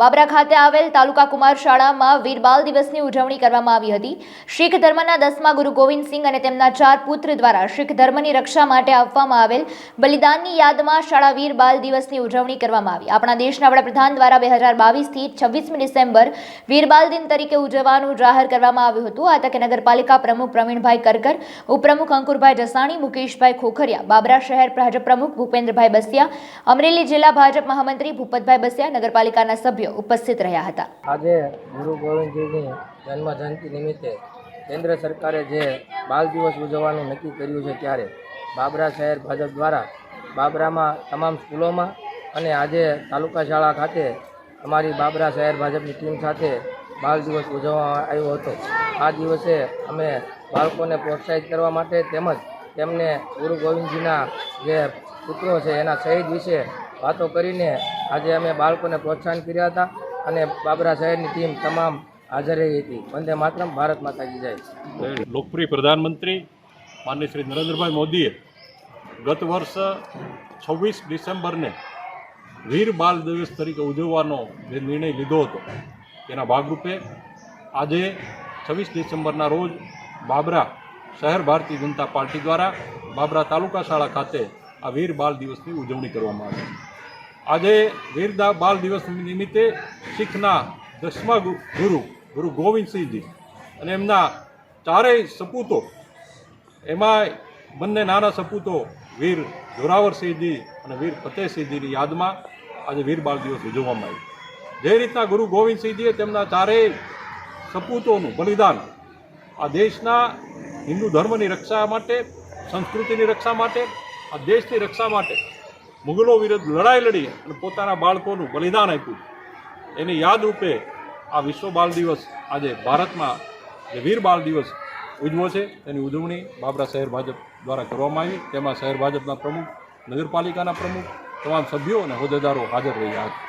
બાબરા ખાતે આવેલ તાલુકા કુમાર શાળામાં વીર બાલ દિવસની ઉજવણી કરવામાં આવી હતી. શીખ ધર્મના દસમા ગુરુ ગોવિંદસિંહ અને તેમના ચાર પુત્ર દ્વારા શીખ ધર્મની રક્ષા માટે આપવામાં આવેલ બલિદાનની યાદમાં શાળા વીર બાલ દિવસની ઉજવણી કરવામાં આવી. આપણા દેશના વડાપ્રધાન દ્વારા બે હજાર બાવીસથી છવ્વીસમી ડિસેમ્બર વીર બાલ દિન તરીકે ઉજવવાનું જાહેર કરવામાં આવ્યું હતું. આ તકે નગરપાલિકા પ્રમુખ પ્રવીણભાઈ કરકર, ઉપપ્રમુખ અંકુરભાઈ જસાણી, મુકેશભાઈ ખોખરિયા, બાબરા શહેર ભાજપ પ્રમુખ ભૂપેન્દ્રભાઈ બસિયા, અમરેલી જિલ્લા ભાજપ મહામંત્રી ભૂપતભાઈ બસિયા, નગરપાલિકાના સભ્યો ઉપસ્થિત રહ્યા હતા. આજે ગુરુ ગોવિંદજીની જન્મ જયંતિ નિમિત્તે કેન્દ્ર સરકારે જે બાલ દિવસ ઉજવવાનું નક્કી કર્યું છે ત્યારે બાબરા શહેર ભાજપ દ્વારા બાબરામાં તમામ સ્કૂલોમાં અને આજે તાલુકા શાળા ખાતે અમારી બાબરા શહેર ભાજપની ટીમ સાથે બાલ દિવસ ઉજવવામાં આવ્યો હતો. આ દિવસે અમે બાળકોને પ્રોત્સાહિત કરવા માટે તેમજ તેમને ગુરુ ગોવિંદજીના જે પુત્રો છે એના શહીદ વિશે વાતો કરીને આજે અમે બાળકોને પ્રોત્સાહન કર્યા હતા અને બાબરા શહેરની ટીમ તમામ હાજર રહી હતી. વંદે માતરમ, ભારત માતાજી જાય. લોકપ્રિય પ્રધાનમંત્રી માનનીય શ્રી નરેન્દ્રભાઈ મોદીએ ગત વર્ષ છવ્વીસ ડિસેમ્બરને વીર બાલ દિવસ તરીકે ઉજવવાનો જે નિર્ણય લીધો હતો તેના ભાગરૂપે આજે છવ્વીસ ડિસેમ્બરના રોજ બાબરા શહેર ભારતીય જનતા પાર્ટી દ્વારા બાબરા તાલુકા શાળા ખાતે આ વીર બાલ દિવસની ઉજવણી કરવામાં આવી. આજે વીરદા બાલ દિવસ નિમિત્તે શીખના દસમા ગુરુ ગુરુ ગોવિંદસિંહજી અને એમના ચારેય સપૂતો એમાં બંને નાના સપૂતો વીર જોરાવરસિંહજી અને વીર ફતેહસિંહજીની યાદમાં આજે વીર બાળ દિવસ ઉજવવામાં આવ્યો. જે રીતના ગુરુ ગોવિંદસિંહજીએ તેમના ચારેય સપૂતોનું બલિદાન આ દેશના હિન્દુ ધર્મની રક્ષા માટે, સંસ્કૃતિની રક્ષા માટે, આ દેશની રક્ષા માટે મુગલો વિરુદ્ધ લડાઈ લડી અને પોતાના બાળકોનું બલિદાન આપ્યું. એની યાદરૂપે આ વિશ્વ બાળ દિવસ આજે ભારતમાં જે વીર બાળ દિવસ ઉજવો છે, તેની ઉજવણી બાબરા શહેર ભાજપ દ્વારા કરવામાં આવી. તેમાં શહેર ભાજપના પ્રમુખ, નગરપાલિકાના પ્રમુખ, તમામ સભ્યો અને હોદ્દેદારો હાજર રહ્યા હતા.